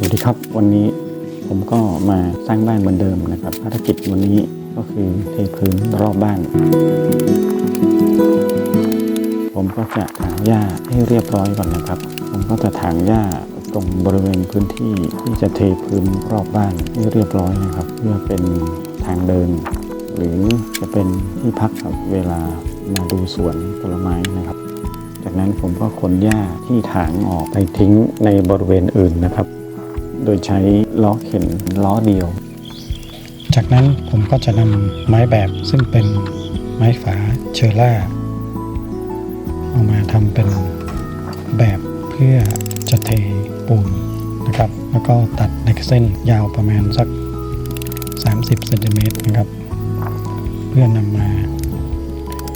สวัสดีครับ วันนี้ผมก็มาสร้างบ้านเหมือนเดิมนะครับภารกิจวันนี้ก็คือเทพื้นรอบบ้าน ผมก็จะถางหญ้าให้เรียบร้อยก่อนนะครับ ผมก็จะถางหญ้าตรงบริเวณพื้นที่ที่จะเทพื้นรอบบ้านให้เรียบร้อยนะครับ เพื่อเป็นทางเดิน หรือจะเป็นที่พักครับเวลามาดูสวนผลไม้นะครับ จากนั้นผมก็ขนหญ้าที่ถางออกไปทิ้งในบริเวณอื่นนะครับ โดยใช้ล้อเข็นล้อเดียว จากนั้นผมก็จะนำไม้แบบซึ่งเป็นไม้ฝาเชอร่าเอามาทำเป็นแบบเพื่อจะเทปูนนะครับ แล้วก็ตัดเหล็กเส้นยาวประมาณสัก 30เซนติเมตรนะครับ เพื่อนำมา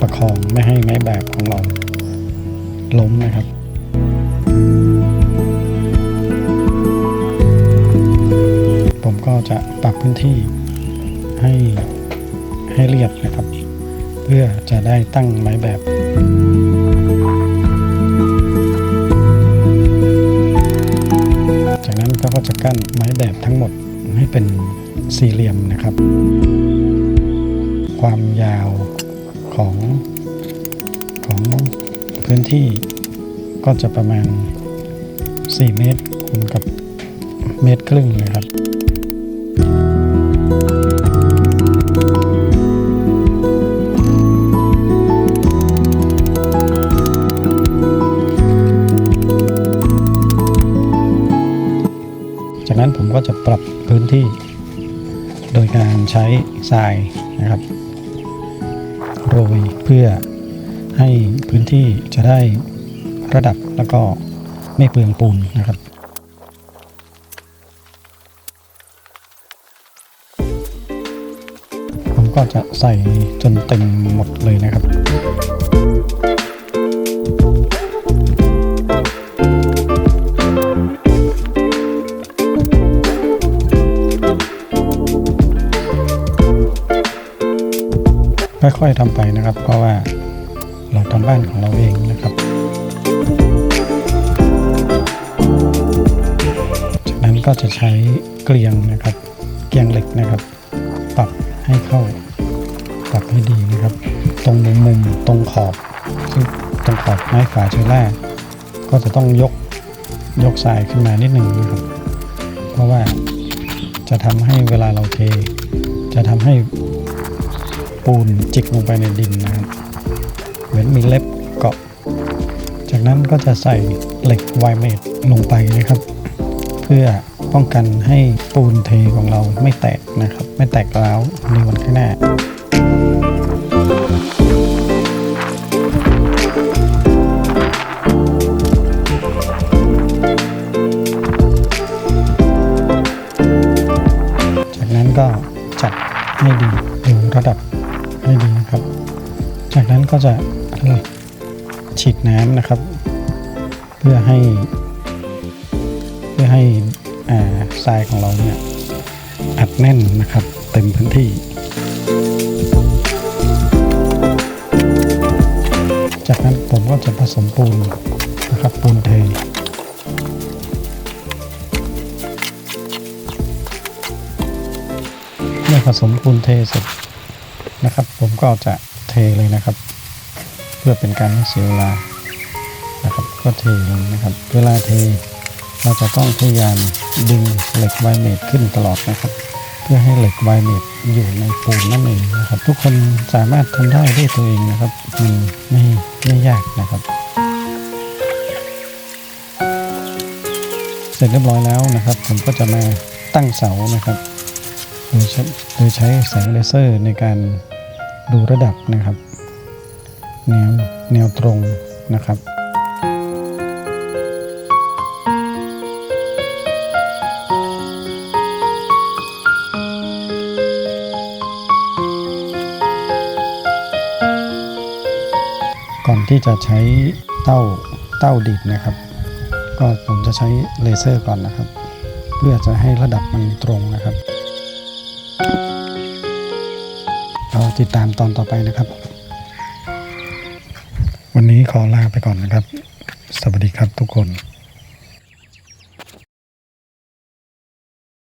ประคองไม่ให้ไม้แบบของเราล้มนะครับ ผมก็จะปรับพื้นที่ให้ให้เรียบนะครับ เพื่อจะได้ตั้งไม้แบบจากนั้นก็จะกั้นไม้แบบทั้งหมดให้เป็นสี่เหลี่ยมนะครับ ความยาวของของพื้นที่ก็จะประมาณ 4 เมตรคูณกับเมตรครึ่งนะครับ จากนั้นผมก็จะปรับพื้นที่ โดยการใช้ทรายนะครับ โรยเพื่อให้พื้นที่จะได้ระดับแล้วก็ไม่เปลืองปูนนะครับผมก็จะใส่จนเต็มหมดเลยนะครับ ค่อยๆทำไปนะครับ เพราะว่าเราทำบ้านของเราเองนะครับจากนั้นก็จะใช้เกลียงนะครับ เกลียงเหล็กนะครับปรับให้เข้าปรับให้ดีนะครับ ตรงมุมมุมตรงขอบซึ่งตรงขอบไม้ฝาเชอร่าก็จะต้องยกยกทรายขึ้นมานิดหนึ่งนะครับ เพราะว่าจะทำให้เวลาเราเท จะทำให้ ปูนจิกลงไปในดินนะครับเหมือนมีเล็บเกาะ จากนั้นก็จะใส่เหล็กไวเมดลงไปนะครับ เพื่อป้องกันให้ปูนเทของเราไม่แตกนะครับ ไม่แตกร้าวในวันข้างหน้าจากนั้นก็จัดให้ดีถึงระดับ ให้ดีนะครับ จากนั้นก็จะฉีดน้ำนะครับ เพื่อให้ เพื่อให้ทรายของเราเนี่ยอัดแน่นนะครับ เต็มพื้นที่ จากนั้นผมก็จะผสมปูนนะครับปูนเทเมื่อผสมปูนเทเสร็จ นะครับ ผมก็จะเทเลยนะครับ เพื่อเป็นการไม่เสียเวลานะครับ ก็เทเลยนะครับ เวลาเทเราจะต้องพยายามดึงเหล็กไวเมดขึ้นตลอดนะครับ เพื่อให้เหล็กไวเมดอยู่ในปูนนั่นเองนะครับ ทุกคนสามารถทำได้ด้วยตัวเองนะครับมันไม่ไม่ยากนะครับ เสร็จเรียบร้อยแล้วนะครับ ผมก็จะมาตั้งเสานะครับ โดยใช้โดยใช้แสงเลเซอร์ในการ ดูระดับนะครับ แนวแนวตรงนะครับก่อนที่จะใช้เต้าเต้าดีดนะครับ ก็ผมจะใช้เลเซอร์ก่อนนะครับ เพื่อจะให้ระดับมันตรงนะครับ ติดตามตอนต่อไปนะครับ วันนี้ขอลาไปก่อนนะครับ สวัสดีครับทุกคน